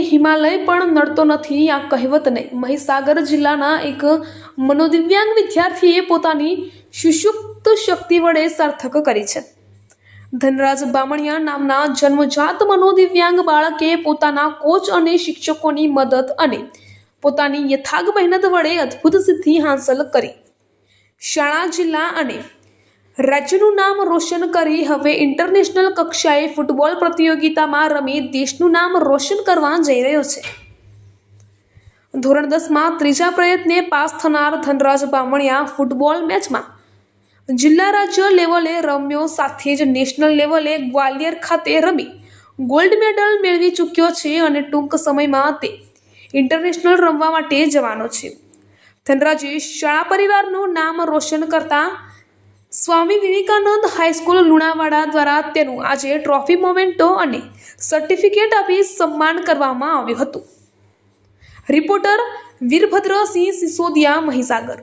હિમાલય પણ નડતો નથી, આ કહેવતને મહીસાગર જિલ્લાના એક મનોદિવ્યાંગ વિદ્યાર્થીએ પોતાની સુષુપ્ત શક્તિ વડે સાર્થક કરી છે. ધનરાજ બામણિયા નામના જન્મજાત મનોદિવ્યાંગ બાળકે પોતાના કોચ અને શિક્ષકોની મદદ અને પોતાની યથાગ મહેનત વડે અદ્ભુત સિદ્ધિ હાંસલ કરી. શાળા જિલ્લા અને રાજ્યનું નામ રોશન કરી હવે ઇન્ટરનેશનલ કક્ષાએ ફૂટબોલ પ્રતિયોગિતામાં રમી દેશનું નામ રોશન કરવા જઈ રહ્યો છે. ધોરણ દસમાં ત્રીજા પ્રયત્ને પાસ થનાર ધનરાજ બામણિયા ફૂટબોલ મેચમાં જિલ્લા રાજ્ય લેવલે રમ્યો સાથે જ નેશનલ લેવલે ગ્વાલિયર ખાતે રમી ગોલ્ડ મેડલ મેળવી ચૂક્યો છે અને ટૂંક સમયમાં તે ઇન્ટરનેશનલ રમવા માટે જવાનો છે. ધનરાજે શાળા પરિવારનું નામ રોશન કરતા સ્વામી વિવેકાનંદ હાઈસ્કૂલ લુણાવાડા દ્વારા તેનું આજે ટ્રોફી મોમેન્ટો અને સર્ટિફિકેટ આપી સન્માન કરવામાં આવ્યું હતું. રિપોર્ટર વીરભદ્રસિંહ સિસોદિયા મહીસાગર.